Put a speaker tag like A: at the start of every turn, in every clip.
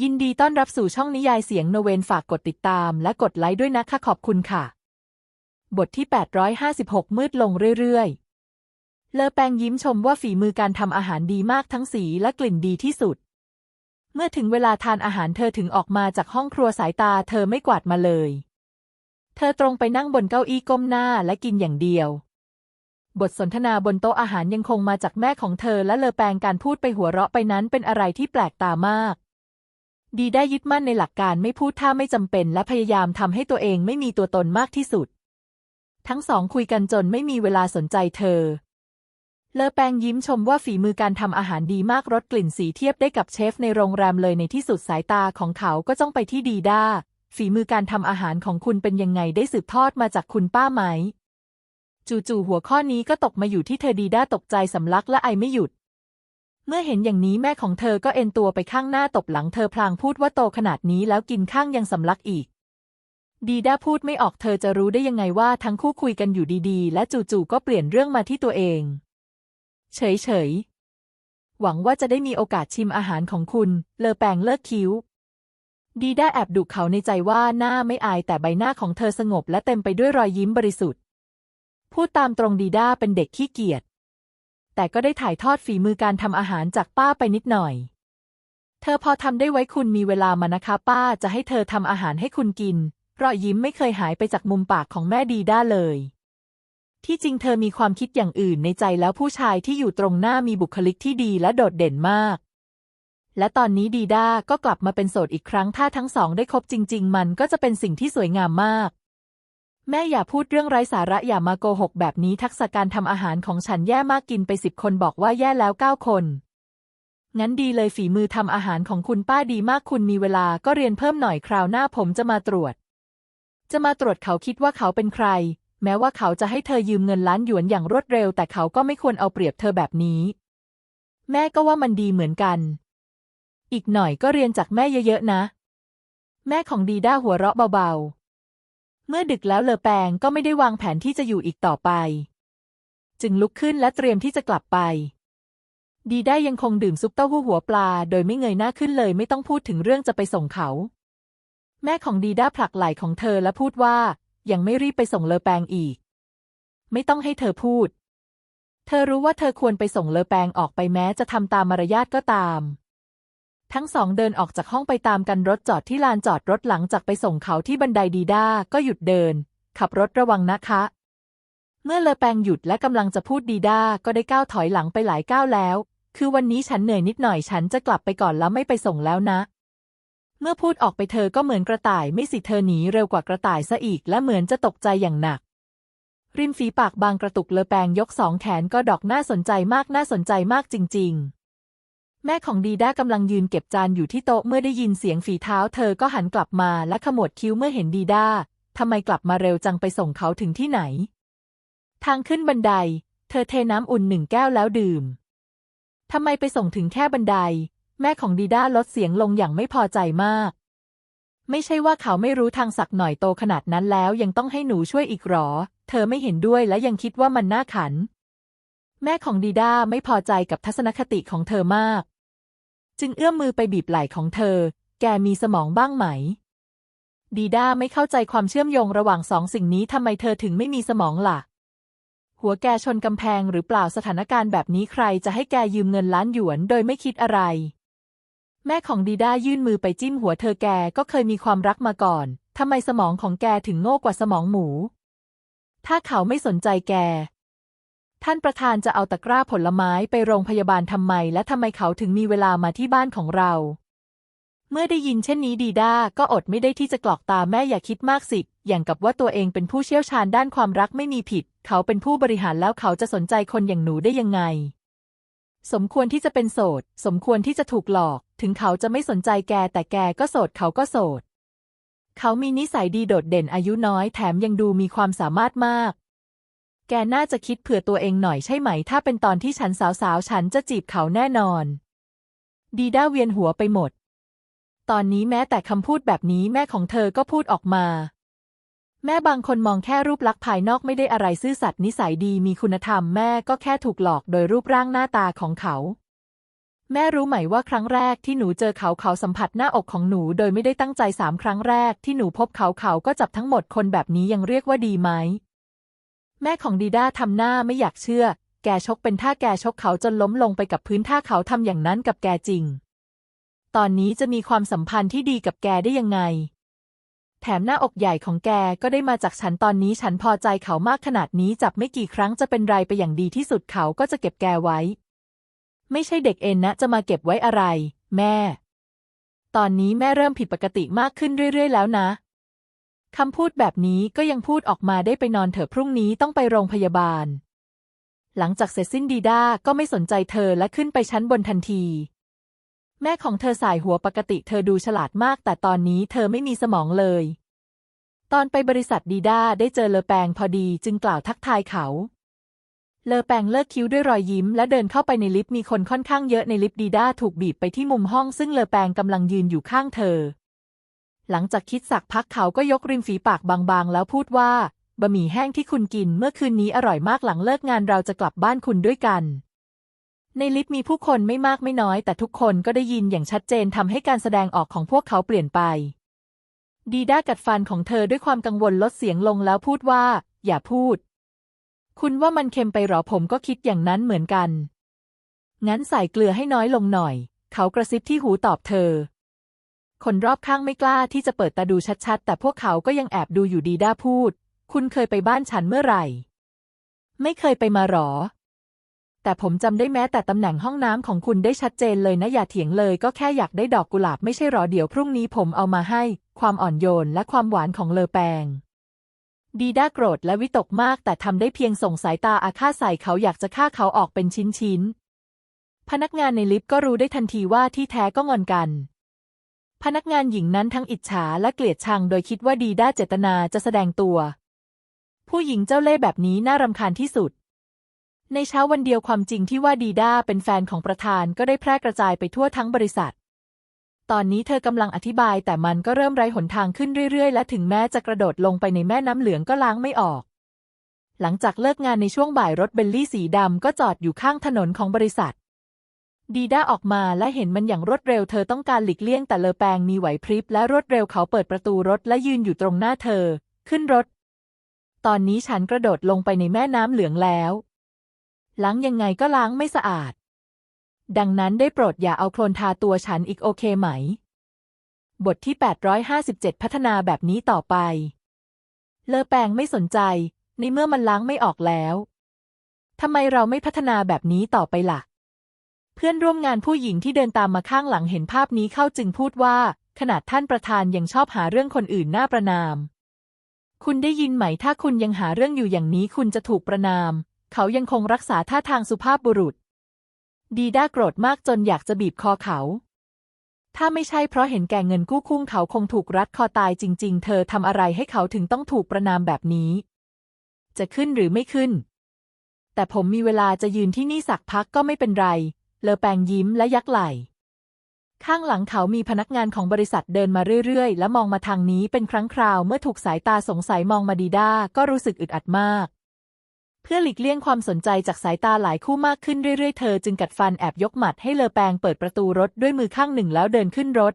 A: ยินดีต้อนรับสู่ช่องนิยายเสียงโนเวนฝากกดติดตามและกดไลค์ด้วยนะคะขอบคุณค่ะ บทที่ 856 มืดลงเรื่อยๆ เลอแปงยิ้มชมว่าฝีมือการทำอาหารดีมากทั้งสีและกลิ่นดีที่สุด เมื่อถึงเวลาทานอาหารเธอถึงออกมาจากห้องครัวสายตาเธอไม่กวาดมาเลย เธอตรงไปนั่งบนเก้าอี้ก้มหน้าและกินอย่างเดียว บทสนทนาบนโต๊ะอาหารยังคงมาจากแม่ของเธอและเลอแปงการพูดไปหัวเราะไปนั้นเป็นอะไรที่แปลกตามาก ดีได้ยึดมั่นในหลักการไม่พูดถ้าไม่จำเป็น และพยายามทำให้ตัวเองไม่มีตัวตนมากที่สุด ทั้งสองคุยกันจนไม่มีเวลาสนใจเธอ เลอแปงยิ้มชมว่าฝีมือการทำอาหารดีมากรสกลิ่นสีเทียบได้กับเชฟในโรงแรมเลยในที่สุดสายตาของเขาก็จ้องไปที่ดีด้า ฝีมือการทำอาหารของคุณเป็นยังไงได้สืบทอดมาจากคุณป้าไหม จู่ๆหัวข้อนี้ก็ตกมาอยู่ที่เธอดีด้าตกใจสำลักและไอไม่หยุด เมื่อเห็นอย่างนี้แม่ของเธอก็เอ็นตัวไปข้างหน้าตบหลังเธอพลางพูดว่าโตขนาดนี้แล้วกินข้างยังสำลักอีก ดีด้าพูดไม่ออกเธอจะรู้ได้ยังไงว่าทั้งคู่คุยกันอยู่ดีๆ และจู่ๆก็เปลี่ยนเรื่องมาที่ตัวเอง เฉยๆ หวังว่าจะได้มีโอกาสชิมอาหารของคุณ เลอแปงเลิกคิ้ว ดีด้าแอบดุเขาในใจว่าหน้าไม่อายแต่ใบหน้าของเธอสงบและเต็มไปด้วยรอยยิ้มบริสุทธิ์ พูดตามตรงดีด้าเป็นเด็กขี้เกียจ แต่ก็ได้ถ่ายทอดฝีมือการทำอาหารจากป้าไปนิดหน่อย เธอพอทำได้ไว้คุณมีเวลามานะคะ ป้าจะให้เธอทำอาหารให้คุณกิน รอยยิ้มไม่เคยหายไปจากมุมปากของแม่ดีด้าเลย ที่จริงเธอมีความคิดอย่างอื่นในใจแล้วผู้ชายที่อยู่ตรงหน้ามีบุคลิกที่ดีและโดดเด่นมาก และตอนนี้ดีด้าก็กลับมาเป็นโสดอีกครั้งถ้าทั้งสองได้คบจริง ๆ มันก็จะเป็นสิ่งที่สวยงามมาก แม่อย่าพูดเรื่องไร้สาระอย่ามาโกหกแบบนี้ทักษะการทำอาหารของฉันแย่มากกินไปสิบคนบอกว่าแย่แล้วเก้าคน งั้นดีเลยฝีมือทำอาหารของคุณป้าดีมากคุณมีเวลาก็เรียนเพิ่มหน่อยคราวหน้าผมจะมาตรวจ จะมาตรวจเขาคิดว่าเขาเป็นใคร แม้ว่าเขาจะให้เธอยืมเงินล้านหยวนอย่างรวดเร็ว แต่เขาก็ไม่ควรเอาเปรียบเธอแบบนี้ แม่ก็ว่ามันดีเหมือนกัน อีกหน่อยก็เรียนจากแม่เยอะๆนะ แม่ของดีด้าหัวเราะเบาๆ เมื่อดึกแล้วเลอแปงก็ไม่ได้วางแผนที่จะอยู่อีกต่อไป จึงลุกขึ้นและเตรียมที่จะกลับไป ดีได้ยังคงดื่มซุปเต้าหู้หัวปลา โดยไม่เงยหน้าขึ้นเลยไม่ต้องพูดถึงเรื่องจะไปส่งเขา แม่ของดีด้าผลักไหล่ของเธอและพูดว่า ยังไม่รีบไปส่งเลอแปงอีก ไม่ต้องให้เธอพูด เธอรู้ว่าเธอควรไปส่งเลอแปงออกไปแม้จะทำตามมารยาทก็ตาม ทั้งสองเดินออกจากห้องไปตามกันรถจอดที่ลานจอดรถหลังจากไปส่งเขาที่บันไดดีด้าก็หยุดเดิน ขับรถระวังนะคะ เมื่อเลอแปงหยุดและกำลังจะพูดดีด้าก็ได้ก้าวถอยหลังไปหลายก้าวแล้ว คือวันนี้ฉันเหนื่อยนิดหน่อยฉันจะกลับไปก่อนแล้วไม่ไปส่งแล้วนะ เมื่อพูดออกไปเธอก็เหมือนกระต่ายไม่สิเธอหนีเร็วกว่ากระต่ายซะอีกและเหมือนจะตกใจอย่างหนักริมฝีปากบางกระตุกเลอแปงยกสองแขนก็ดอกน่าสนใจมากน่าสนใจมากจริง ๆ แม่ของดีด้ากำลังยืนเก็บจานอยู่ที่โต๊ะเมื่อได้ยินเสียงฝีเท้า เธอก็หันกลับมาและขมวดคิ้วเมื่อเห็นดีด้าทำไมกลับมาเร็วจังไปส่งเขาถึงที่ไหน ทางขึ้นบันได เธอเทน้ำอุ่นหนึ่งแก้วแล้วดื่มทำไมไปส่งถึงแค่บันได แม่ของดีด้าลดเสียงลงอย่างไม่พอใจมาก ไม่ใช่ว่าเขาไม่รู้ทางสักหน่อยโตขนาดนั้นแล้วยังต้องให้หนูช่วยอีกหรอ เธอไม่เห็นด้วยและยังคิดว่ามันน่าขัน แม่ของดีด้าไม่พอใจกับทัศนคติของเธอมาก จึงเอื้อมมือไปบีบไหล่ของเธอ แกมีสมองบ้างไหม ดีด้าไม่เข้าใจความเชื่อมโยงระหว่างสองสิ่งนี้ทำไมเธอถึงไม่มีสมองล่ะ หัวแกชนกำแพงหรือเปล่าสถานการณ์แบบนี้ใครจะให้แกยืมเงินล้านหยวนโดยไม่คิดอะไร แม่ของดีด้ายื่นมือไปจิ้มหัวเธอแกก็เคยมีความรักมาก่อนทำไมสมองของแกถึงโง่กว่าสมองหมู ถ้าเขาไม่สนใจแก ท่านประธานจะเอาตะกร้าผลไม้ไปโรงพยาบาลทำไม และทำไมเขาถึงมีเวลามาที่บ้านของเรา เมื่อได้ยินเช่นนี้ดีด้าก็อดไม่ได้ที่จะกรอกตาแม่อย่าคิดมากสิ อย่างกับว่าตัวเองเป็นผู้เชี่ยวชาญด้านความรักไม่มีผิด เขาเป็นผู้บริหารแล้วเขาจะสนใจคนอย่างหนูได้ยังไง สมควรที่จะเป็นโสด สมควรที่จะถูกหลอก ถึงเขาจะไม่สนใจแกแต่แกก็โสดเขาก็โสดเขามีนิสัยดีโดดเด่นอายุน้อยแถมยังดูมีความสามารถมาก แกน่าจะคิดเผื่อตัวเองหน่อยใช่ไหม ถ้าเป็นตอนที่ฉันสาวๆ ฉันจะจีบเขาแน่นอน ดีด้าเวียนหัวไปหมด ตอนนี้แม้แต่คำพูดแบบนี้แม่ของเธอก็พูดออกมา แม่บางคนมองแค่รูปลักษณ์ภายนอกไม่ได้อะไรซื่อสัตย์นิสัยดีมีคุณธรรมแม่ก็แค่ถูกหลอกโดยรูปร่างหน้าตาของเขา แม่รู้ไหมว่าครั้งแรกที่หนูเจอเขาเขาสัมผัสหน้าอกของหนูโดยไม่ได้ตั้งใจสามครั้งแรกที่หนูพบเขาเขาก็จับทั้งหมดคนแบบนี้ยังเรียกว่าดีไหม แม่ของดีด้าทำหน้าไม่อยากเชื่อ แกชกเป็นท่าแกชกเขาจนล้มลงไปกับพื้นท่าเขาทำอย่างนั้นกับแกจริง ตอนนี้จะมีความสัมพันธ์ที่ดีกับแกได้ยังไง แถมหน้าอกใหญ่ของแกก็ได้มาจากฉันตอนนี้ฉันพอใจเขามากขนาดนี้จับไม่กี่ครั้งจะเป็นไรไปอย่างดีที่สุดเขาก็จะเก็บแกไว้ ไม่ใช่เด็กเอ็นนะจะมาเก็บไว้อะไร แม่ ตอนนี้แม่เริ่มผิดปกติมากขึ้นเรื่อย ๆ แล้วนะ คำพูดแบบนี้ก็ยังพูดออกมาได้ไปนอนเถอะพรุ่งนี้ต้องไปโรงพยาบาล หลังจากเสร็จสิ้นดีด้าก็ไม่สนใจเธอและขึ้นไปชั้นบนทันที แม่ของเธอสายหัวปกติเธอดูฉลาดมาก แต่ตอนนี้เธอไม่มีสมองเลย ตอนไปบริษัทดีด้าได้เจอเลอแปงพอดีจึงกล่าวทักทายเขา เลอแปงเลิกคิ้วด้วยรอยยิ้ม และเดินเข้าไปในลิฟต์มีคนค่อนข้างเยอะในลิฟต์ดีด้าถูกบีบไปที่มุมห้องซึ่งเลอแปงกำลังยืนอยู่ข้างเธอ หลังจากคิดสักพักเขาก็ยกริมฝีปากบางๆ แล้วพูดว่าบะหมี่แห้งที่คุณกินเมื่อคืนนี้อร่อยมากหลังเลิกงานเราจะกลับบ้านคุณด้วยกัน ในลิฟต์มีผู้คนไม่มากไม่น้อย แต่ทุกคนก็ได้ยินอย่างชัดเจนทำให้การแสดงออกของพวกเขาเปลี่ยนไป ดีด้ากัดฟันของเธอด้วยความกังวลลดเสียงลงแล้วพูดว่า อย่าพูด คุณว่ามันเค็มไปหรอผมก็คิดอย่างนั้นเหมือนกัน งั้นใส่เกลือให้น้อยลงหน่อย เขากระซิบที่หูตอบเธอ คนรอบข้างไม่กล้าที่จะเปิดตาดูชัดๆ แต่พวกเขาก็ยังแอบดูอยู่ดีด้าพูด คุณเคยไปบ้านฉันเมื่อไหร่ ไม่เคยไปมาหรอ แต่ผมจำได้แม้แต่ตำแหน่งห้องน้ำของคุณได้ชัดเจนเลยนะอย่าเถียงเลย ก็แค่อยากได้ดอกกุหลาบไม่ใช่หรอเดี๋ยวพรุ่งนี้ผมเอามาให้ ความอ่อนโยนและความหวานของเลอแปงดีด้าโกรธและวิตกมากแต่ทำได้เพียงส่งสายตาอาฆาตใส่เขาอยากจะฆ่าเขาออกเป็นชิ้นๆ พนักงานในลิฟต์ก็รู้ได้ทันทีว่าที่แท้ก็งอนกัน พนักงานหญิงนั้นทั้งอิจฉาและเกลียดชังโดยคิดว่าดีด้าเจตนาจะแสดงตัว ผู้หญิงเจ้าเล่ห์แบบนี้น่ารำคาญที่สุด ในเช้าวันเดียวความจริงที่ว่าดีด้าเป็นแฟนของประธานก็ได้แพร่กระจายไปทั่วทั้งบริษัท ตอนนี้เธอกำลังอธิบายแต่มันก็เริ่มไร้หนทางขึ้นเรื่อยๆ และถึงแม้จะกระโดดลงไปในแม่น้ำเหลืองก็ล้างไม่ออก หลังจากเลิกงานในช่วงบ่ายรถเบลลี่สีดำก็จอดอยู่ข้างถนนของบริษัท ดีด้าออกมาและเห็นมันอย่างรวดเร็วเธอต้องการหลีกเลี่ยงแต่เลอแปงมีไหวพริบและรวดเร็วเขาเปิดประตูรถและยืนอยู่ตรงหน้าเธอ ขึ้นรถ ตอนนี้ฉันกระโดดลงไปในแม่น้ำเหลืองแล้ว ล้างยังไงก็ล้างไม่สะอาด ดังนั้นได้โปรดอย่าเอาโคลนทาตัวฉันอีกโอเคไหม บทที่ 857 พัฒนาแบบนี้ต่อไป เลอแปงไม่สนใจ ในเมื่อมันล้างไม่ออกแล้วทำไมเราไม่พัฒนาแบบนี้ต่อไปล่ะ เพื่อนร่วมงานผู้หญิงที่เดินตามมาข้างหลังเห็นภาพนี้เข้าจึงพูดว่า ขนาดท่านประธานยังชอบหาเรื่องคนอื่นหน้าประนาม คุณได้ยินไหมถ้าคุณยังหาเรื่องอยู่อย่างนี้คุณจะถูกประนาม เขายังคงรักษาท่าทางสุภาพบุรุษ ดีด้าโกรธมากจนอยากจะบีบคอเขา ถ้าไม่ใช่เพราะเห็นแก่เงินกู้คุ้งเขาคงถูกรัดคอตายจริง ๆ เธอทำอะไรให้เขาถึงต้องถูกประนามแบบนี้ จะขึ้นหรือไม่ขึ้นแต่ผมมีเวลาจะยืนที่นี่สักพักก็ไม่เป็นไร เลอแปงยิ้มและยักไหล่ ข้างหลังเขามีพนักงานของบริษัทเดินมาเรื่อย ๆ และมองมาทางนี้เป็นครั้งคราว เมื่อถูกสายตาสงสัยมองมาดีด้าก็รู้สึกอึดอัดมาก เพื่อหลีกเลี่ยงความสนใจจากสายตาหลายคู่มากขึ้นเรื่อย ๆ เธอจึงกัดฟันแอบยกหมัดให้เลอแปงเปิดประตูรถด้วยมือข้างหนึ่งแล้วเดินขึ้นรถ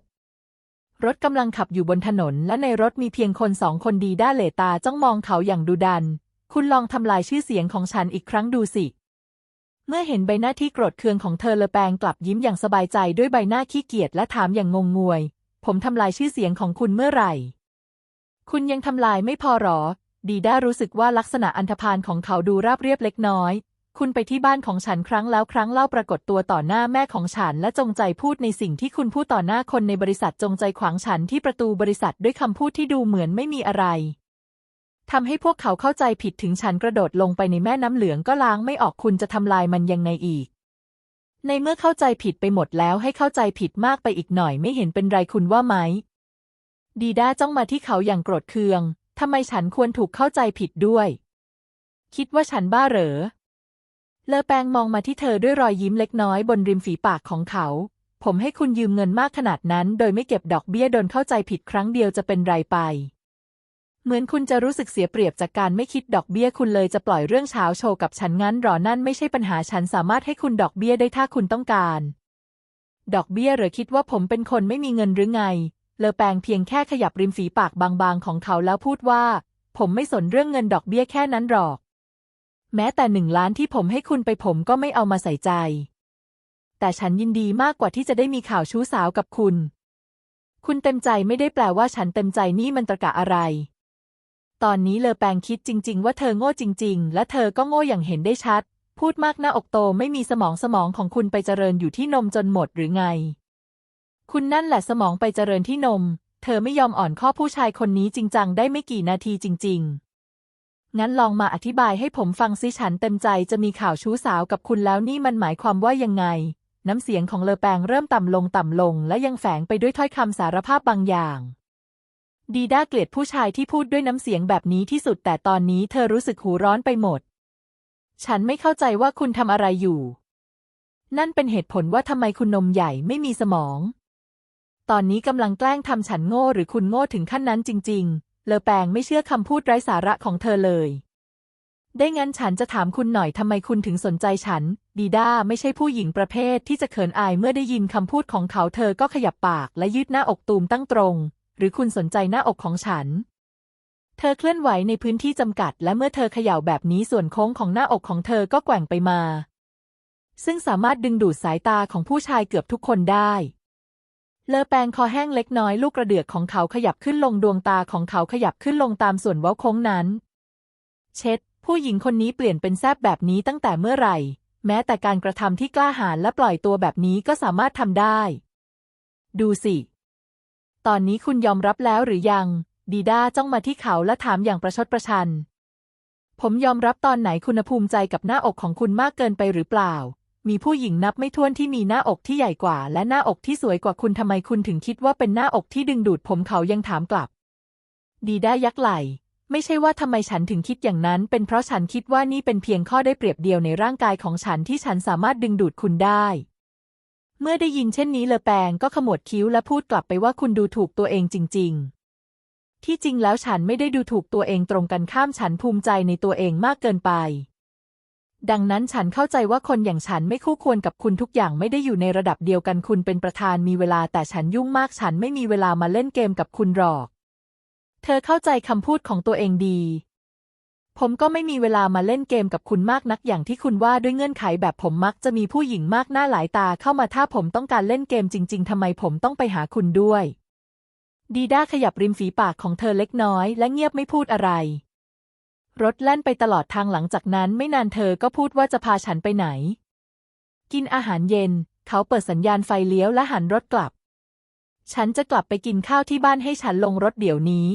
A: รถกำลังขับอยู่บนถนน และในรถมีเพียงคนสองคนดีด้าเหลตาจ้องมองเขาอย่างดุดัน คุณลองทำลายชื่อเสียงของฉันอีกครั้งดูสิ เมื่อเห็นใบหน้าที่โกรธเคืองของเธอเลอแปงกลับยิ้มอย่างสบายใจด้วยใบหน้าขี้เกียจและถามอย่างงงงวย ผมทำลายชื่อเสียงของคุณเมื่อไหร่ คุณยังทำลายไม่พอหรอ ดีด้ารู้สึกว่าลักษณะอันธพาลของเขาดูราบเรียบเล็กน้อย คุณไปที่บ้านของฉันครั้งแล้วครั้งเล่าปรากฏตัวต่อหน้าแม่ของฉัน และจงใจพูดในสิ่งที่คุณพูดต่อหน้าคนในบริษัทจงใจขวางฉันที่ประตูบริษัทด้วยคำพูดที่ดูเหมือนไม่มีอะไร ทำให้พวกเขาเข้าใจผิดถึงฉันกระโดดลงไปในแม่น้ำเหลืองก็ล้างไม่ออกคุณจะทำลายมันยังไงอีก ในเมื่อเข้าใจผิดไปหมดแล้วให้เข้าใจผิดมากไปอีกหน่อยไม่เห็นเป็นไรคุณว่าไหม ดีด้าจ้องมาที่เขาอย่างโกรธเคืองทำไมฉันควรถูกเข้าใจผิดด้วย คิดว่าฉันบ้าเหรอ เลอแปงมองมาที่เธอด้วยรอยยิ้มเล็กน้อยบนริมฝีปากของเขา ผมให้คุณยืมเงินมากขนาดนั้น โดยไม่เก็บดอกเบี้ยโดนเข้าใจผิดครั้งเดียวจะเป็นไรไป เหมือนคุณจะรู้สึกเสียเปรียบจากการไม่คิดดอกเบี้ยคุณเลยจะปล่อยเรื่องเช้าโชว์กับฉันงั้นหรอนั่นไม่ใช่ปัญหาฉันสามารถให้คุณดอกเบี้ยได้ถ้าคุณต้องการ ดอกเบี้ยหรือคิดว่าผมเป็นคนไม่มีเงินหรือไง เลอแปงเพียงแค่ขยับริมฝีปากบางๆ ของเขาแล้วพูดว่า ผมไม่สนเรื่องเงินดอกเบี้ยแค่นั้นหรอก แม้แต่หนึ่งล้านที่ผมให้คุณไปผมก็ไม่เอามาใส่ใจ แต่ฉันยินดีมากกว่าที่จะได้มีข่าวชู้สาวกับคุณ คุณเต็มใจไม่ได้แปลว่าฉันเต็มใจนี่มันตรกะอะไร ตอนนี้เลอแปงคิดจริง ๆ ว่าเธอโง่จริง ๆ และเธอก็โง่อย่างเห็นได้ชัด พูดมากหน้าอกโตไม่มีสมองสมองของคุณไปเจริญอยู่ที่นมจนหมดหรือไง คุณนั่นแหละสมองไปเจริญที่นม เธอไม่ยอมอ่อนข้อผู้ชายคนนี้จริงจังได้ไม่กี่นาทีจริง ๆ งั้นลองมาอธิบายให้ผมฟังซิฉันเต็มใจจะมีข่าวชู้สาวกับคุณแล้วนี่มันหมายความว่ายังไง น้ำเสียงของเลอแปงเริ่มต่ำลงต่ำลง และยังแฝงไปด้วยถ้อยคำสารภาพบางอย่าง ดีด้าเกลียดผู้ชายที่พูดด้วยน้ำเสียงแบบนี้ที่สุดแต่ตอนนี้เธอรู้สึกหูร้อนไปหมด ฉันไม่เข้าใจว่าคุณทำอะไรอยู่ นั่นเป็นเหตุผลว่าทำไมคุณนมใหญ่ไม่มีสมอง ตอนนี้กำลังแกล้งทำฉันโง่หรือคุณโง่ถึงขั้นนั้นจริง ๆ เลอแปงไม่เชื่อคำพูดไร้สาระของเธอเลย ได้งั้นฉันจะถามคุณหน่อยทำไมคุณถึงสนใจฉัน ดีด้าไม่ใช่ผู้หญิงประเภทที่จะเขินอายเมื่อได้ยินคำพูดของเขาเธอก็ขยับปากและยืดหน้าอกตูมตั้งตรง หรือคุณสนใจหน้าอกของฉัน เธอเคลื่อนไหวในพื้นที่จำกัด และเมื่อเธอเขย่าแบบนี้ส่วนโค้งของหน้าอกของเธอก็แกว่งไปมา ซึ่งสามารถดึงดูดสายตาของผู้ชายเกือบทุกคนได้ เลอแปงคอแห้งเล็กน้อยลูกกระเดือกของเขาขยับขึ้นลงดวงตาของเขาขยับขึ้นลงตามส่วนเว้าโค้งนั้น เช็ด ผู้หญิงคนนี้เปลี่ยนเป็นแซบแบบนี้ตั้งแต่เมื่อไหร่ แม้แต่การกระทำที่กล้าหาญและปล่อยตัวแบบนี้ก็สามารถทำได้ ดูสิ ตอนนี้คุณยอมรับแล้วหรือยัง ดีด้าจ้องมาที่เขาและถามอย่างประชดประชัน ผมยอมรับตอนไหนคุณภูมิใจกับหน้าอกของคุณมากเกินไปหรือเปล่า มีผู้หญิงนับไม่ถ้วนที่มีหน้าอกที่ใหญ่กว่า และหน้าอกที่สวยกว่าคุณทำไมคุณถึงคิดว่าเป็นหน้าอกที่ดึงดูดผมเขายังถามกลับ ดีด้ายักไหลไม่ใช่ว่าทำไมฉันถึงคิดอย่างนั้น เป็นเพราะฉันคิดว่านี่เป็นเพียงข้อได้เปรียบเดียวในร่างกายของฉันที่ฉันสามารถดึงดูดคุณได้ เมื่อได้ยินเช่นนี้เลอแปงก็ขมวดคิ้วและพูดกลับไปว่าคุณดูถูกตัวเองจริง ๆ ที่จริงแล้วฉันไม่ได้ดูถูกตัวเองตรงกันข้ามฉันภูมิใจในตัวเองมากเกินไป ดังนั้นฉันเข้าใจว่าคนอย่างฉันไม่คู่ควรกับคุณทุกอย่างไม่ได้อยู่ในระดับเดียวกันคุณเป็นประธานมีเวลาแต่ฉันยุ่งมากฉันไม่มีเวลามาเล่นเกมกับคุณหรอก เธอเข้าใจคำพูดของตัวเองดี ผมก็ไม่มีเวลามาเล่นเกมกับคุณมากนักอย่างที่คุณว่าด้วยเงื่อนไขแบบผมมักจะมีผู้หญิงมากหน้าหลายตาเข้ามาถ้าผมต้องการเล่นเกมจริง ๆทำไมผมต้องไปหาคุณด้วย ดีด้าขยับริมฝีปากของเธอเล็กน้อยและเงียบไม่พูดอะไร รถแล่นไปตลอดทางหลังจากนั้นไม่นานเธอก็พูดว่าจะพาฉันไปไหน กินอาหารเย็น เขาเปิดสัญญาณไฟเลี้ยวและหันรถกลับ ฉันจะกลับไปกินข้าวที่บ้านให้ฉันลงรถเดี๋ยวนี้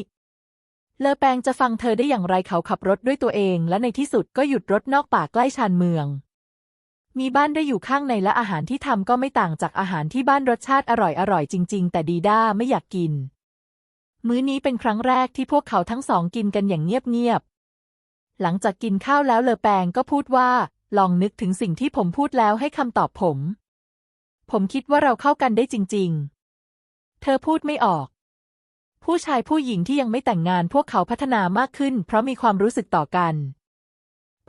A: เลอแปงจะฟังเธอได้อย่างไรเขาขับรถด้วยตัวเอง และในที่สุดก็หยุดรถนอกป่าใกล้ชานเมือง มีบ้านได้อยู่ข้างในและอาหารที่ทำก็ไม่ต่างจากอาหารที่บ้านรสชาติอร่อยอร่อยจริง ๆ แต่ดีด้าไม่อยากกิน มื้อนี้เป็นครั้งแรกที่พวกเขาทั้งสองกินกันอย่างเงียบๆหลังจากกินข้าวแล้วเลอแปงก็พูดว่า ลองนึกถึงสิ่งที่ผมพูดแล้วให้คำตอบผม ผมคิดว่าเราเข้ากันได้จริง ๆ เธอพูดไม่ออก ผู้ชายผู้หญิงที่ยังไม่แต่งงานพวกเขาพัฒนามากขึ้น เพราะมีความรู้สึกต่อกัน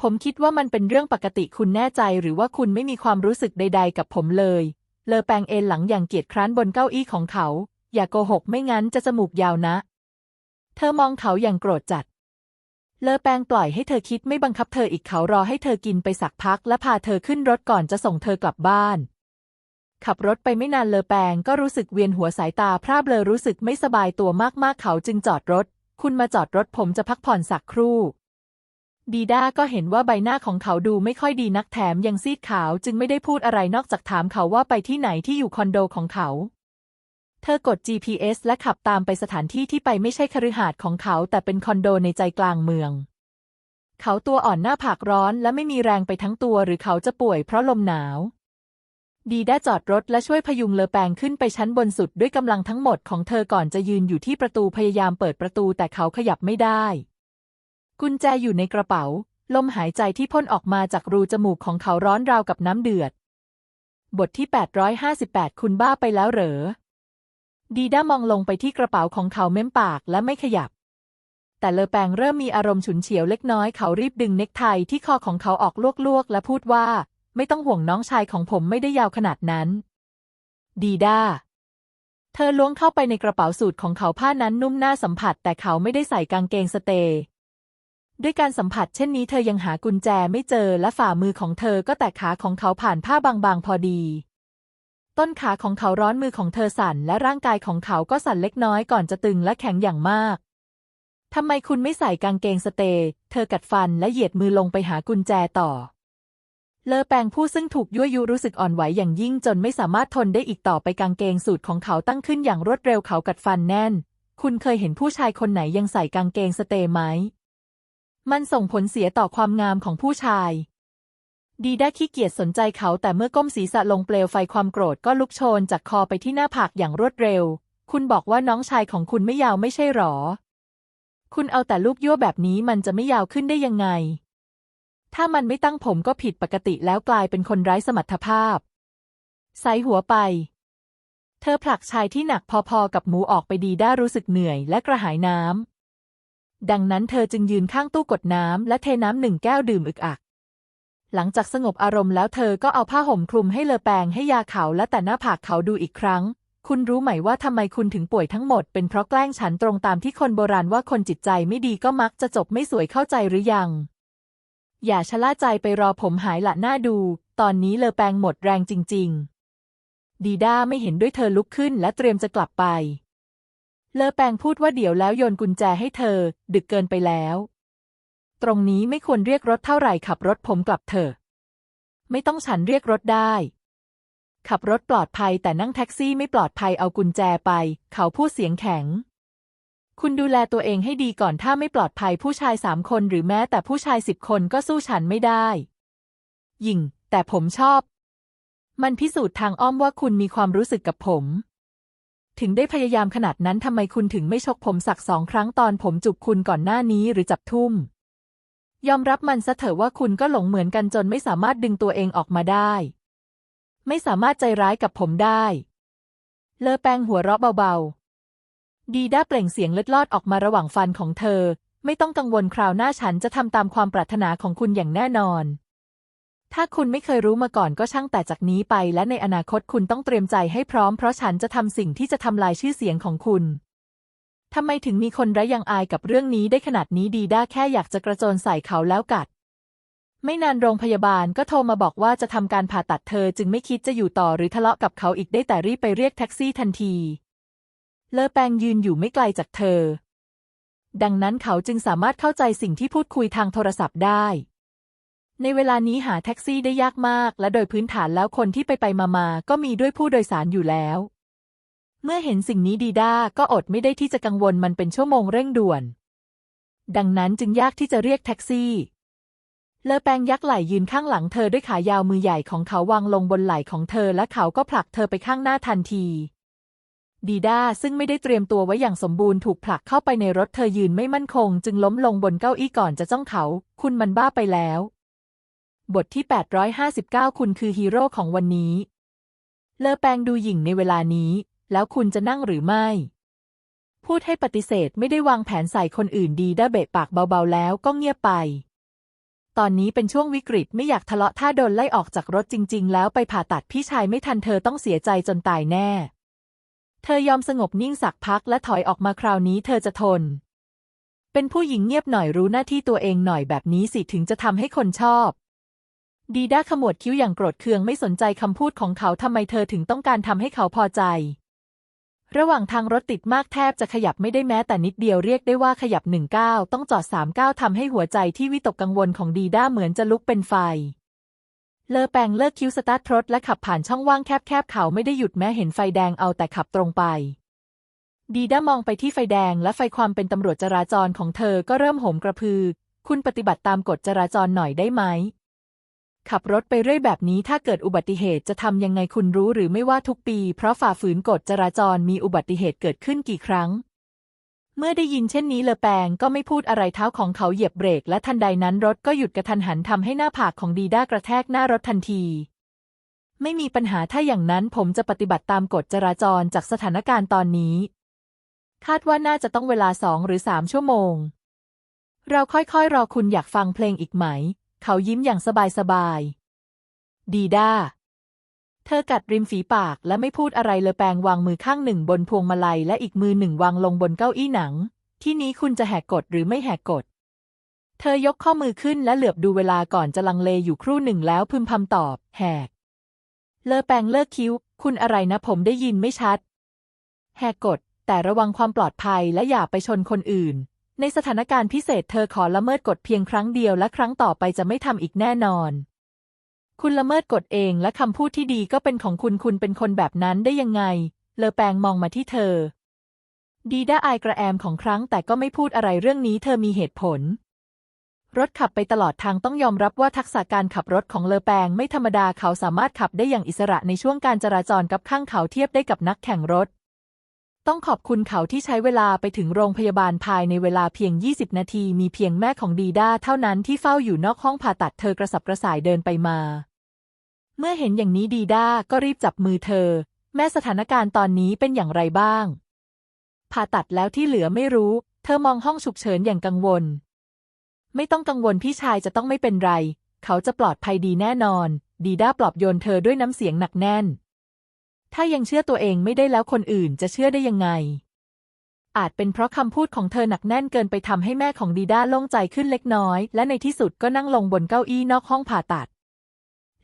A: ผมคิดว่ามันเป็นเรื่องปกติคุณแน่ใจหรือว่าคุณไม่มีความรู้สึกใด ๆ กับผมเลย เลอแปงเอนหลังอย่างเกียจคร้านบนเก้าอี้ของเขา อย่าโกหกไม่งั้นจะจมูกยาวนะ เธอมองเขาอย่างโกรธจัด เลอแปงปล่อยให้เธอคิดไม่บังคับเธออีกเขารอให้เธอกินไปสักพัก และพาเธอขึ้นรถก่อนจะส่งเธอกลับบ้าน ขับรถไปไม่นานเลอแปงก็รู้สึกเวียนหัวสายตาพร่าเบลอรู้สึกไม่สบายตัวมากๆเขาจึงจอดรถ คุณมาจอดรถผมจะพักผ่อนสักครู่ ดีด้าก็เห็นว่าใบหน้าของเขาดูไม่ค่อยดีนักแถมยังซีดขาวจึงไม่ได้พูดอะไรนอกจากถามเขาว่าไปที่ไหนที่อยู่คอนโดของเขา เธอกด GPS และขับตามไปสถานที่ที่ไปไม่ใช่คฤหาสน์ของเขา แต่เป็นคอนโดในใจกลางเมือง เขาตัวอ่อนหน้าผากร้อนและไม่มีแรงไปทั้งตัวหรือเขาจะป่วยเพราะลมหนาว ดีได้จอดรถและช่วยพยุงเลอแปงขึ้นไปชั้นบนสุดด้วยกำลังทั้งหมดของเธอก่อนจะยืนอยู่ที่ประตูพยายามเปิดประตูแต่เขาขยับไม่ได้ กุญแจอยู่ในกระเป๋า ลมหายใจที่พ่นออกมาจากรูจมูกของเขาร้อนราวกับน้ำเดือด บทที่ 858 คุณบ้าไปแล้วเหรอ ดีด้ามองลงไปที่กระเป๋าของเขาเม้มปากและไม่ขยับ แต่เลอแปงเริ่มมีอารมณ์ฉุนเฉียวเล็กน้อยเขารีบดึงเน็กไทที่คอของเขาออกลวกๆและพูดว่า ไม่ต้องห่วงน้องชายของผมไม่ได้ยาวขนาดนั้น ดีด้า เธอล้วงเข้าไปในกระเป๋าสูทของเขาผ้านั้นนุ่มน่าสัมผัส แต่เขาไม่ได้ใส่กางเกงสเตย์ด้วยการสัมผัสเช่นนี้เธอยังหากุญแจไม่เจอและฝ่ามือของเธอก็แตะขาของเขาผ่านผ้าบางๆพอดี ต้นขาของเขาร้อนมือของเธอสั่นและร่างกายของเขาก็สั่นเล็กน้อยก่อนจะตึงและแข็งอย่างมากทำไมคุณไม่ใส่กางเกงสเตย์เธอกัดฟันและเหยียดมือลงไปหากุญแจต่อ เลอแปงผู้ซึ่งถูกยั่วยุรู้สึกอ่อนไหวอย่างยิ่งจนไม่สามารถทนได้อีกต่อไปกางเกงสูทของเขาตั้งขึ้นอย่างรวดเร็วเขากัดฟันแน่น คุณเคยเห็นผู้ชายคนไหนยังใส่กางเกงสเตย์ไหม มันส่งผลเสียต่อความงามของผู้ชาย ดีด้าขี้เกียจสนใจเขาแต่เมื่อก้มศีรษะลงเปลวไฟความโกรธก็ลุกโชนจากคอไปที่หน้าผากอย่างรวดเร็ว คุณบอกว่าน้องชายของคุณไม่ยาวไม่ใช่หรอ คุณเอาแต่ลูกยั่วแบบนี้มันจะไม่ยาวขึ้นได้ยังไง ถ้ามันไม่ตั้งผมก็ผิดปกติแล้วกลายเป็นคนไร้สมรรถภาพ ใส่หัวไป เธอผลักชายที่หนักพอๆกับหมูออกไปดีได้รู้สึกเหนื่อยและกระหายน้ำ ดังนั้นเธอจึงยืนข้างตู้กดน้ำและเทน้ำหนึ่งแก้วดื่มอึกอัก หลังจากสงบอารมณ์แล้วเธอก็เอาผ้าห่มคลุมให้เลอแปงให้ยาเขาและแต่หน้าผากเขาดูอีกครั้ง คุณรู้ไหมว่าทำไมคุณถึงป่วยทั้งหมด เป็นเพราะแกล้งฉันตรงตามที่คนโบราณว่าคนจิตใจไม่ดีก็มักจะจบไม่สวยเข้าใจหรือยัง อย่าชะล่าใจไปรอผมหายละหน้าดู ตอนนี้เลอแปงหมดแรงจริง ๆ ดีด้าไม่เห็นด้วยเธอลุกขึ้นและเตรียมจะกลับไป เลอแปงพูดว่าเดี๋ยวแล้วโยนกุญแจให้เธอ ดึกเกินไปแล้ว ตรงนี้ไม่ควรเรียกรถเท่าไหร่ขับรถผมกลับเถอะ ไม่ต้องฉันเรียกรถได้ ขับรถปลอดภัยแต่นั่งแท็กซี่ไม่ปลอดภัยเอากุญแจไป เขาพูดเสียงแข็ง คุณดูแลตัวเองให้ดีก่อนถ้าไม่ปลอดภัยผู้ชายสามคนหรือแม้แต่ผู้ชายสิบคนก็สู้ฉันไม่ได้ยิงแต่ผมชอบ มันพิสูจน์ทางอ้อมว่าคุณมีความรู้สึกกับผม ถึงได้พยายามขนาดนั้นทำไมคุณถึงไม่ชกผมสักสองครั้งตอนผมจุบคุณก่อนหน้านี้หรือจับทุ่ม ยอมรับมันซะเถอะว่าคุณก็หลงเหมือนกันจนไม่สามารถดึงตัวเองออกมาได้ ไม่สามารถใจร้ายกับผมได้ เลอแปงหัวเราะเบาๆ ดีด้าเปล่งเสียงเล็ดลอดออกมาระหว่างฟันของเธอ ไม่ต้องกังวลคราวหน้าฉันจะทำตามความปรารถนาของคุณอย่างแน่นอน ถ้าคุณไม่เคยรู้มาก่อนก็ช่างแต่จากนี้ไป และในอนาคตคุณต้องเตรียมใจให้พร้อมเพราะฉันจะทำสิ่งที่จะทำลายชื่อเสียงของคุณทำไมถึงมีคนไร้ยังอายกับเรื่องนี้ได้ขนาดนี้ดีด้าแค่อยากจะกระโจนใส่เขาแล้วกัด ไม่นานโรงพยาบาลก็โทรมาบอกว่าจะทำการผ่าตัดเธอจึงไม่คิดจะอยู่ต่อหรือทะเลาะกับเขาอีกได้แต่รีบไปเรียกแท็กซี่ทันที เลอแปงยืนอยู่ไม่ไกลจากเธอ ดังนั้นเขาจึงสามารถเข้าใจสิ่งที่พูดคุยทางโทรศัพท์ได้ ในเวลานี้หาแท็กซี่ได้ยากมาก และโดยพื้นฐานแล้วคนที่ไปไปมามาก็มีด้วยผู้โดยสารอยู่แล้ว เมื่อเห็นสิ่งนี้ดีด้าก็อดไม่ได้ที่จะกังวลมันเป็นชั่วโมงเร่งด่วน ดังนั้นจึงยากที่จะเรียกแท็กซี่เลอแปงยักไหล่ยืนข้างหลังเธอด้วยขายาวมือใหญ่ของเขาวางลงบนไหล่ของเธอและเขาก็ผลักเธอไปข้างหน้าทันที ดีด้าซึ่งไม่ได้เตรียมตัวไว้อย่างสมบูรณ์ถูกผลักเข้าไปในรถเธอยืนไม่มั่นคง จึงล้มลงบนเก้าอี้ก่อนจะจ้องเขา คุณมันบ้าไปแล้ว บทที่ 859 คุณคือฮีโร่ของวันนี้ เลอแปงดูหยิ่งในเวลานี้ แล้วคุณจะนั่งหรือไม่ พูดให้ปฏิเสธไม่ได้วางแผนใส่คนอื่นดีด้าเบะปากเบาๆแล้วก็เงียบไป ตอนนี้เป็นช่วงวิกฤตไม่อยากทะเลาะถ้าโดนไล่ออกจากรถจริง ๆ แล้วไปผ่าตัดพี่ชายไม่ทันเธอต้องเสียใจจนตายแน่ เธอยอมสงบนิ่งสักพักและถอยออกมาคราวนี้เธอจะทน เป็นผู้หญิงเงียบหน่อยรู้หน้าที่ตัวเองหน่อยแบบนี้สิถึงจะทำให้คนชอบ ดีด้าขมวดคิ้วอย่างโกรธเคืองไม่สนใจคำพูดของเขาทำไมเธอถึงต้องการทำให้เขาพอใจ ระหว่างทางรถติดมากแทบจะขยับไม่ได้แม้แต่นิดเดียวเรียกได้ว่าขยับหนึ่งก้าวต้องจอดสามก้าวทำให้หัวใจที่วิตกกังวลของดีด้าเหมือนจะลุกเป็นไฟ เลอแปงเลิกคิ้วสตาร์ทรถและขับผ่านช่องว่างแคบๆเขาไม่ได้หยุดแม้เห็นไฟแดงเอาแต่ขับตรงไป ดีด้ามองไปที่ไฟแดงและไฟความเป็นตำรวจจราจรของเธอก็เริ่มโหมกระพือ คุณปฏิบัติตามกฎจราจรหน่อยได้ไหม ขับรถไปเรื่อยแบบนี้ถ้าเกิดอุบัติเหตุจะทำยังไงคุณรู้หรือไม่ว่าทุกปี เพราะฝ่าฝืนกฎจราจรมีอุบัติเหตุเกิดขึ้นกี่ครั้ง เมื่อได้ยินเช่นนี้เลอแปงก็ไม่พูดอะไรเท้าของเขาเหยียบเบรก และทันใดนั้นรถก็หยุดกระทันหันทำให้หน้าผากของดีด้ากระแทกหน้ารถทันที ไม่มีปัญหาถ้าอย่างนั้นผมจะปฏิบัติตามกฎจราจรจากสถานการณ์ตอนนี้ คาดว่าน่าจะต้องเวลาสองหรือสามชั่วโมง เราค่อยๆ รอคุณอยากฟังเพลงอีกไหม เขายิ้มอย่างสบายๆดีด้า เธอกัดริมฝีปากและไม่พูดอะไรเลยแปลงวางมือข้างหนึ่งบนพวงมาลัยและอีกมือหนึ่งวางลงบนเก้าอี้หนัง ที่นี้คุณจะแหกกฎหรือไม่แหกกฎ เธอยกข้อมือขึ้นและเหลือบดูเวลาก่อนจะลังเลอยู่ครู่หนึ่งแล้วพึมพำตอบ แหก เลอแปงเลิกคิ้ว คุณอะไรนะผมได้ยินไม่ชัด แหกกฎ แต่ระวังความปลอดภัยและอย่าไปชนคนอื่น ในสถานการณ์พิเศษเธอขอละเมิดกฎเพียงครั้งเดียวและครั้งต่อไปจะไม่ทำอีกแน่นอน คุณละเมิดกฎเองและคำพูดที่ดีก็เป็นของคุณคุณเป็นคนแบบนั้นได้ยังไง เลอแปงมองมาที่เธอ ดีด้าอายกระแอมของครั้งแต่ก็ไม่พูดอะไรเรื่องนี้เธอมีเหตุผล รถขับไปตลอดทางต้องยอมรับว่าทักษะการขับรถของเลอแปงไม่ธรรมดาเขาสามารถขับได้อย่างอิสระในช่วงการจราจรกับข้างเขาเทียบได้กับนักแข่งรถ ต้องขอบคุณเขาที่ใช้เวลาไปถึงโรงพยาบาลภายในเวลาเพียง 20 นาที มีเพียงแม่ของดีด้าเท่านั้นที่เฝ้าอยู่นอกห้องผ่าตัดเธอกระสับกระส่ายเดินไปมา เมื่อเห็นอย่างนี้ดีด้าก็รีบจับมือเธอ แม่สถานการณ์ตอนนี้เป็นอย่างไรบ้าง ผ่าตัดแล้วที่เหลือไม่รู้ เธอมองห้องฉุกเฉินอย่างกังวล ไม่ต้องกังวลพี่ชายจะต้องไม่เป็นไร เขาจะปลอดภัยดีแน่นอน ดีด้าปลอบโยนเธอด้วยน้ำเสียงหนักแน่น ถ้ายังเชื่อตัวเองไม่ได้แล้วคนอื่นจะเชื่อได้ยังไง อาจเป็นเพราะคำพูดของเธอหนักแน่นเกินไปทำให้แม่ของดีด้าโล่งใจขึ้นเล็กน้อย และในที่สุดก็นั่งลงบนเก้าอี้นอกห้องผ่าตัด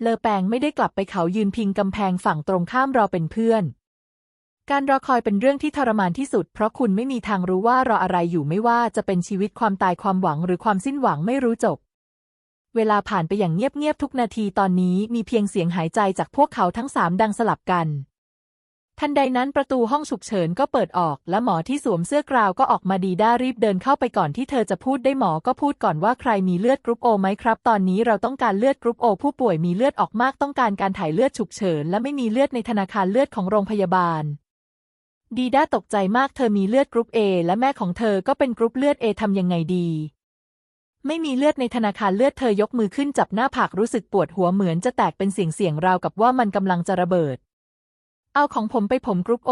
A: เลอแปงไม่ได้กลับไปเขายืนพิงกำแพงฝั่งตรงข้ามรอเป็นเพื่อน การรอคอยเป็นเรื่องที่ทรมานที่สุด เพราะคุณไม่มีทางรู้ว่ารออะไรอยู่ไม่ว่าจะเป็นชีวิตความตายความหวังหรือความสิ้นหวังไม่รู้จบเวลาผ่านไปอย่างเงียบๆทุกนาทีตอนนี้มีเพียงเสียงหายใจจากพวกเขาทั้งสามดังสลับกัน ทันใดนั้นประตูห้องฉุกเฉินก็เปิดออก และหมอที่สวมเสื้อกราวก็ออกมาดีด้ารีบเดินเข้าไปก่อนที่เธอจะพูดได้หมอก็พูดก่อนว่าใครมีเลือดกรุ๊ปโอไหมครับ ตอนนี้เราต้องการเลือดกรุ๊ปโอผู้ป่วยมีเลือดออกมากต้องการการถ่ายเลือดฉุกเฉินและไม่มีเลือดในธนาคารเลือดของโรงพยาบาล ดีด้าตกใจมากเธอมีเลือดกรุ๊ปเอและแม่ของเธอก็เป็นกรุ๊ปเลือดเอทำยังไงดีไม่มีเลือดในธนาคารเลือดเธอยกมือขึ้นจับหน้าผากรู้สึกปวดหัวเหมือนจะแตกเป็นเสียงเสียงราวกับว่ามันกำลังจะระเบิด เอาของผมไปผมกรุ๊ปโอ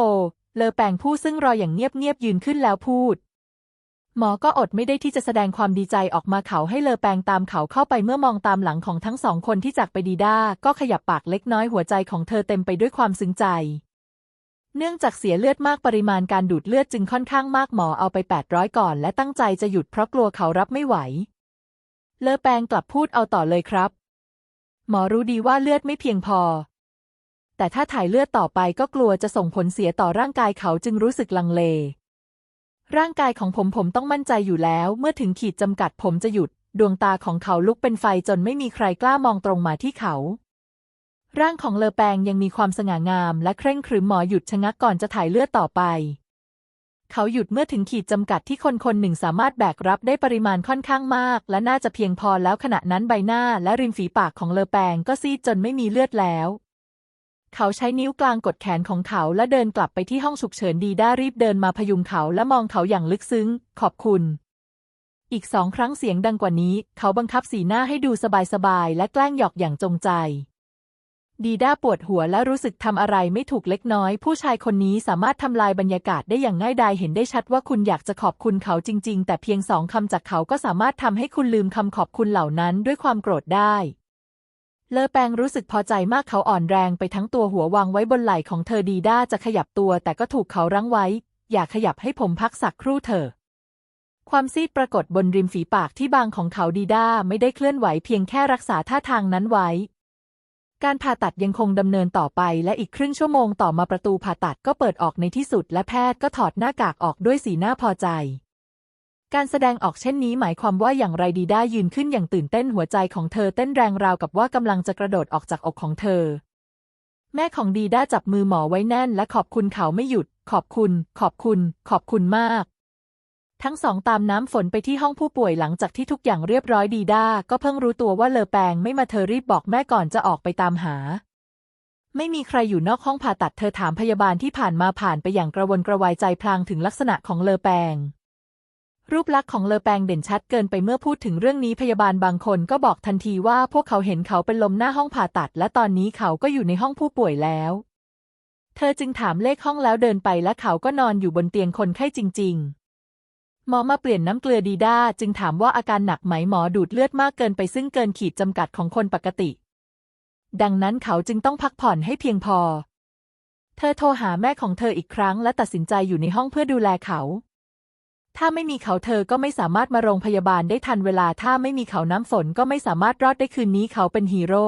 A: เลอแปงผู้ซึ่งรออย่างเงียบๆยืนขึ้นแล้วพูด หมอก็อดไม่ได้ที่จะแสดงความดีใจออกมาเขาให้เลอแปงตามเขาเข้าไปเมื่อมองตามหลังของทั้งสองคนที่จากไปดีด้าก็ขยับปากเล็กน้อยหัวใจของเธอเต็มไปด้วยความซึ้งใจ เนื่องจากเสียเลือดมากปริมาณการดูดเลือดจึงค่อนข้างมากหมอเอาไป800ก่อน และตั้งใจจะหยุดเพราะกลัวเขารับไม่ไหว เลอแปงกลับพูดเอาต่อเลยครับ หมอรู้ดีว่าเลือดไม่เพียงพอ แต่ถ้าถ่ายเลือดต่อไปก็กลัวจะส่งผลเสียต่อร่างกายเขาจึงรู้สึกลังเล ร่างกายของผมผมต้องมั่นใจอยู่แล้ว เมื่อถึงขีดจำกัดผมจะหยุด ดวงตาของเขาลุกเป็นไฟจนไม่มีใครกล้ามองตรงมาที่เขา ร่างของเลอแปงยังมีความสง่างาม และเคร่งครึมหมอหยุดชะงักก่อนจะถ่ายเลือดต่อไปเขาหยุดเมื่อถึงขีดจำกัดที่คนคนหนึ่งสามารถแบกรับได้ปริมาณค่อนข้างมาก และน่าจะเพียงพอแล้วขณะนั้นใบหน้าและริมฝีปากของเลอแปงก็ซีดจนไม่มีเลือดแล้ว เขาใช้นิ้วกลางกดแขนของเขาและเดินกลับไปที่ห้องฉุกเฉินดีด้ารีบเดินมาพยุงเขาและมองเขาอย่างลึกซึ้ง ขอบคุณ อีกสองครั้งเสียงดังกว่านี้ เขาบังคับสีหน้าให้ดูสบายๆและแกล้งหยอกอย่างจงใจ ดีด้าปวดหัวและรู้สึกทำอะไรไม่ถูกเล็กน้อย ผู้ชายคนนี้สามารถทำลายบรรยากาศได้อย่างง่ายดายเห็นได้ชัดว่าคุณอยากจะขอบคุณเขาจริง ๆ แต่เพียงสองคำจากเขาก็สามารถทำให้คุณลืมคำขอบคุณเหล่านั้นด้วยความโกรธได้ เลอแปงรู้สึกพอใจมากเขาอ่อนแรงไปทั้งตัวหัววางไว้บนไหล่ของเธอดีด้าจะขยับตัวแต่ก็ถูกเขารั้งไว้ อย่าขยับให้ผมพักสักครู่เถอะความซีดปรากฏบนริมฝีปากที่บางของเขาดีด้าไม่ได้เคลื่อนไหวเพียงแค่รักษาท่าทางนั้นไว้ การผ่าตัดยังคงดำเนินต่อไปและอีกครึ่งชั่วโมงต่อมาประตูผ่าตัดก็เปิดออกในที่สุดและแพทย์ก็ถอดหน้ากากออกด้วยสีหน้าพอใจ การแสดงออกเช่นนี้หมายความว่าอย่างไรดีได้ยืนขึ้นอย่างตื่นเต้นหัวใจของเธอเต้นแรงราวกับว่ากำลังจะกระโดดออกจากอกของเธอ แม่ของดีด้าจับมือหมอไว้แน่นและขอบคุณเขาไม่หยุด ขอบคุณ ขอบคุณ ขอบคุณมาก ทั้งสองตามน้ำฝนไปที่ห้องผู้ป่วยหลังจากที่ทุกอย่างเรียบร้อยดีด้าก็เพิ่งรู้ตัวว่าเลอแปงไม่มาเธอรีบบอกแม่ก่อนจะออกไปตามหาไม่มีใครอยู่นอกห้องผ่าตัดเธอถามพยาบาลที่ผ่านมาผ่านไปอย่างกระวนกระวายใจพลางถึงลักษณะของเลอแปง รูปลักษณ์ของเลอแปงเด่นชัดเกินไปเมื่อพูดถึงเรื่องนี้พยาบาลบางคนก็บอกทันทีว่าพวกเขาเห็นเขาเป็นลมหน้าห้องผ่าตัด และตอนนี้เขาก็อยู่ในห้องผู้ป่วยแล้ว เธอจึงถามเลขห้องแล้วเดินไปและเขาก็นอนอยู่บนเตียงคนไข้จริง ๆ หมอมาเปลี่ยนน้ำเกลือดีด้าจึงถามว่าอาการหนักไหมหมอดูดเลือดมากเกินไปซึ่งเกินขีดจำกัดของคนปกติ ดังนั้นเขาจึงต้องพักผ่อนให้เพียงพอ เธอโทรหาแม่ของเธออีกครั้งและตัดสินใจอยู่ในห้องเพื่อดูแลเขา ถ้าไม่มีเขาเธอก็ไม่สามารถมาโรงพยาบาลได้ทันเวลาถ้าไม่มีเขาน้ำฝนก็ไม่สามารถรอดได้คืนนี้เขาเป็นฮีโร่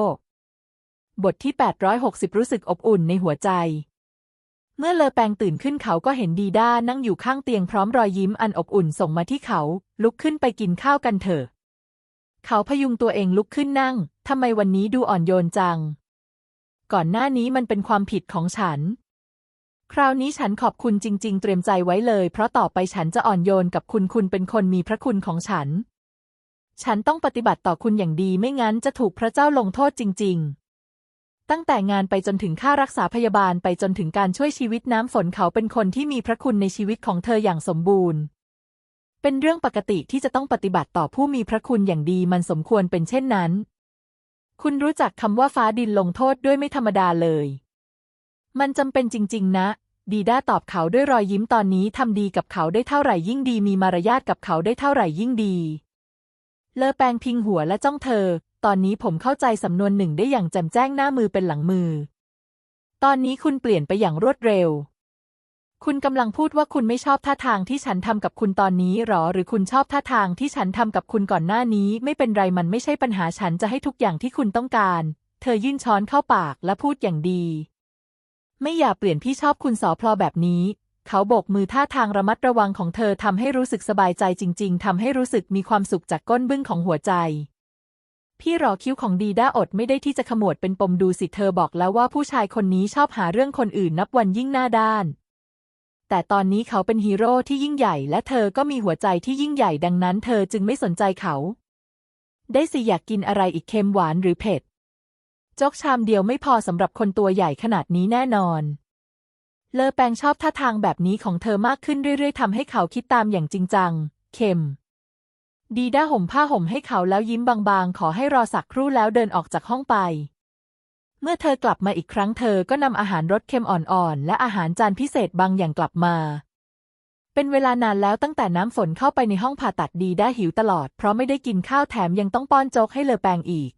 A: บทที่ 860 รู้สึกอบอุ่นในหัวใจ เมื่อเลอแปงตื่นขึ้นเขาก็เห็นดีด้านั่งอยู่ข้างเตียงพร้อมรอยยิ้มอันอบอุ่นส่งมาที่เขา ลุกขึ้นไปกินข้าวกันเถอะ เขาพยุงตัวเองลุกขึ้นนั่งทำไมวันนี้ดูอ่อนโยนจัง ก่อนหน้านี้มันเป็นความผิดของฉัน คราวนี้ฉันขอบคุณจริง ๆ เตรียมใจไว้เลย เพราะต่อไปฉันจะอ่อนโยนกับคุณคุณเป็นคนมีพระคุณของฉัน ฉันต้องปฏิบัติต่อคุณอย่างดีไม่งั้นจะถูกพระเจ้าลงโทษจริง ๆ ตั้งแต่งานไปจนถึงค่ารักษาพยาบาลไปจนถึงการช่วยชีวิตน้ำฝนเขาเป็นคนที่มีพระคุณในชีวิตของเธออย่างสมบูรณ์ เป็นเรื่องปกติที่จะต้องปฏิบัติต่อผู้มีพระคุณอย่างดีมันสมควรเป็นเช่นนั้น คุณรู้จักคำว่าฟ้าดินลงโทษด้วยไม่ธรรมดาเลย มันจำเป็นจริง ๆ นะ ดีด้าตอบเขาด้วยรอยยิ้มตอนนี้ทำดีกับเขาได้เท่าไหร่ยิ่งดี มีมารยาทกับเขาได้เท่าไหร่ยิ่งดี เลอแปงพิงหัวและจ้องเธอ ตอนนี้ผมเข้าใจสำนวนหนึ่งได้อย่างแจ่มแจ้งหน้ามือเป็นหลังมือ ตอนนี้คุณเปลี่ยนไปอย่างรวดเร็ว คุณกำลังพูดว่าคุณไม่ชอบท่าทางที่ฉันทำกับคุณตอนนี้หรอ หรือคุณชอบท่าทางที่ฉันทำกับคุณก่อนหน้านี้ ไม่เป็นไรมันไม่ใช่ปัญหาฉันจะให้ทุกอย่างที่คุณต้องการ เธอยื่นช้อนเข้าปากและพูดอย่างดี ไม่อย่าเปลี่ยนพี่ชอบคุณสอพลอแบบนี้ เขาโบกมือท่าทางระมัดระวังของเธอทำให้รู้สึกสบายใจจริง ๆทำให้รู้สึกมีความสุขจากก้นบึ้งของหัวใจ พี่รอคิ้วของดีด้าอดไม่ได้ที่จะขมวดเป็นปมดูสิเธอบอกแล้วว่าผู้ชายคนนี้ชอบหาเรื่องคนอื่นนับวันยิ่งหน้าด้าน แต่ตอนนี้เขาเป็นฮีโร่ที่ยิ่งใหญ่และเธอก็มีหัวใจที่ยิ่งใหญ่ดังนั้น เธอจึงไม่สนใจเขา ได้สิอยากกินอะไรอีกเค็มหวานหรือเผ็ด จกชามเดียวไม่พอสำหรับคนตัวใหญ่ขนาดนี้แน่นอน เลอแปงชอบท่าทางแบบนี้ของเธอมากขึ้นเรื่อยๆทำให้เขาคิดตามอย่างจริงจังเค็ม ดีด้าห่มผ้าห่มให้เขาแล้วยิ้มบางๆ ขอให้รอสักครู่แล้วเดินออกจากห้องไป เมื่อเธอกลับมาอีกครั้งเธอก็นำอาหารรสเค็มอ่อนๆ และอาหารจานพิเศษบางอย่างกลับมาเป็นเวลานานแล้วตั้งแต่น้ำฝนเข้าไปในห้องผ่าตัดดีด้าหิวตลอด เพราะไม่ได้กินข้าวแถมยังต้องป้อนโจ๊กให้เลอแปงอีก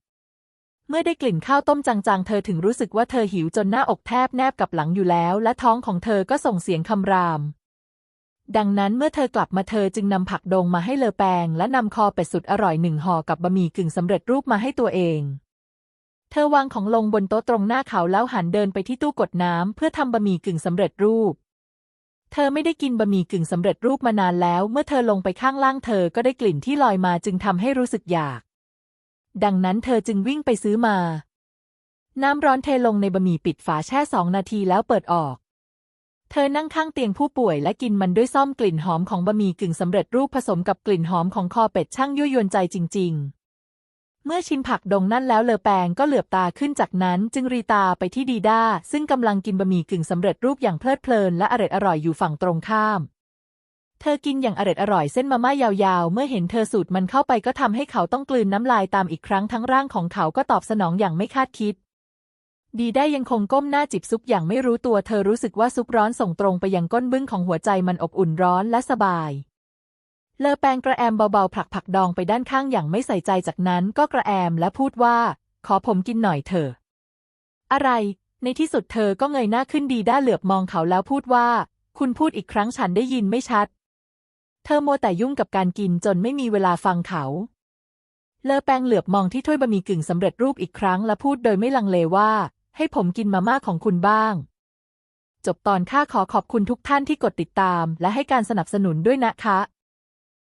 A: เมื่อได้กลิ่นข้าวต้มจางๆ เธอถึงรู้สึกว่าเธอหิวจนหน้าอกแทบแนบกับหลังอยู่แล้ว และท้องของเธอก็ส่งเสียงคำราม ดังนั้นเมื่อเธอกลับมาเธอจึงนำผักดงมาให้เลอแปง และนำคอเป็ดสุดอร่อยหนึ่งห่อกับบะหมี่กึ่งสำเร็จรูปมาให้ตัวเอง เธอวางของลงบนโต๊ะตรงหน้าเขาแล้วหันเดินไปที่ตู้กดน้ำเพื่อทำบะหมี่กึ่งสำเร็จรูปเธอไม่ได้กินบะหมี่กึ่งสำเร็จรูปมานานแล้ว เมื่อเธอลงไปข้างล่างเธอก็ได้กลิ่นที่ลอยมาจึงทำให้รู้สึกอยาก ดังนั้นเธอจึงวิ่งไปซื้อมา น้ำร้อนเทลงในบะหมี่ปิดฝาแช่สองนาทีแล้วเปิดออก เธอนั่งข้างเตียงผู้ป่วยและกินมันด้วยซ่อมกลิ่นหอมของบะหมี่กึ่งสำเร็จรูปผสมกับกลิ่นหอมของคอเป็ดช่างยั่วยวนใจจริง ๆ เมื่อชิมผักดงนั่นแล้วเลอแปงก็เหลือบตาขึ้นจากนั้นจึงรีตาไปที่ดีด้าซึ่งกำลังกินบะหมี่กึ่งสำเร็จรูปอย่างเพลิดเพลินและอร่อยอร่อยอยู่ฝั่งตรงข้าม เธอกินอย่างอร่อยอร่อยเส้นมาม่ายาวๆ เมื่อเห็นเธอสูดมันเข้าไปก็ทำให้เขาต้องกลืนน้ำลายตามอีกครั้งทั้งร่างของเขาก็ตอบสนองอย่างไม่คาดคิด ดีได้ยังคงก้มหน้าจิบซุปอย่างไม่รู้ตัวเธอรู้สึกว่าซุปร้อนส่งตรงไปยังก้นบึ้งของหัวใจมันอบอุ่นร้อนและสบาย เลอแปงกระแอมเบาๆผลักผักดองไปด้านข้างอย่างไม่ใส่ใจจากนั้นก็กระแอมและพูดว่า ขอผมกินหน่อยเถอะอะไร ในที่สุดเธอก็เงยหน้าขึ้นดีด้าเหลือบมองเขาแล้วพูดว่า คุณพูดอีกครั้งฉันได้ยินไม่ชัด เธอโมแต่ยุ่งกับการกินจนไม่มีเวลาฟังเขา เลอแปงเหลือบมองที่ถ้วยบะหมี่กึ่งสำเร็จรูปอีกครั้งและพูดโดยไม่ลังเลว่า ให้ผมกินมาม่าของคุณบ้าง จบตอนข้าขอขอบคุณทุกท่านที่กดติดตาม และให้การสนับสนุนด้วยนะคะ